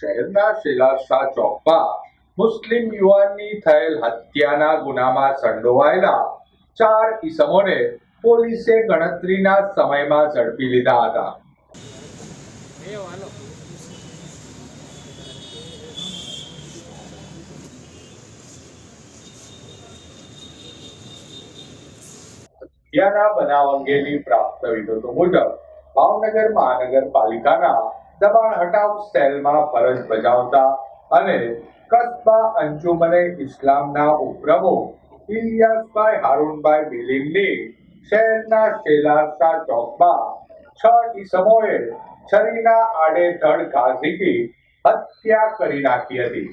શહેરના શિલાસા ચોકમાં મુસ્લિમ યુવાનની થયેલ હત્યાના ગુનામાં સંડોવાયેલા ચાર ઈસમોને પોલીસે ગણતરીના સમયમાં ઝડપી લીધા હતા. હત્યાના બનાવ અંગેની પ્રાપ્ત વિગતો મુજબ ભાવનગર મહાનગરપાલિકાના દબાણ હટાવ સેલમાં ફરજ બજાવતા અને કસ્બા અંજુમને ઇસ્લામના ઉપપ્રમુખ ઇલિયાસભાઈ હારૂનભાઈ બિલીમની શહેરના શેલારસા ચોકમાં છ ઈસમોએ છરીના આડેધડ ધડ ઘાસીકી હત્યા કરી નાખી હતી.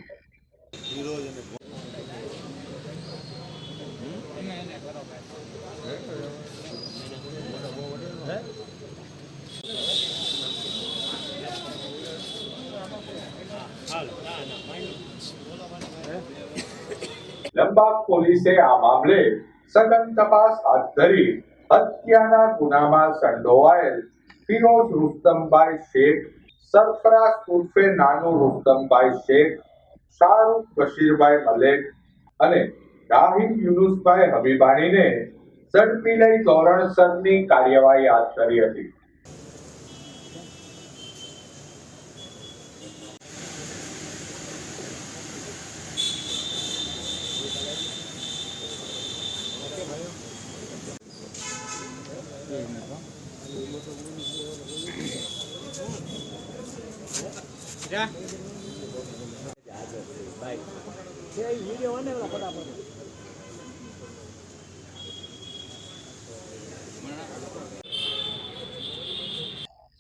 લંબાગ પોલીસે આ મામલે સઘન તપાસ હાથ ધરી હત્યાના ગુનામાં સંડોવાયેલ ફિરોઝ રુસ્તમભાઈ શેખ, સરફરાઝ ઉર્ફે નાનો રુસ્તમભાઈ શેખ, શાહરૂખ બશીરભાઈ મલેક અને રાહિમ યુનુસભાઈ હબીબાણીને ઝડપી લઈ ધોરણસરની કાર્યવાહી હાથ ધરી હતી.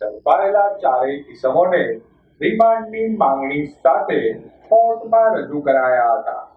ઝડપાયેલા ચારેય કિસમોને રિમાન્ડની માંગણી સાથે કોર્ટમાં રજૂ કરાયા હતા.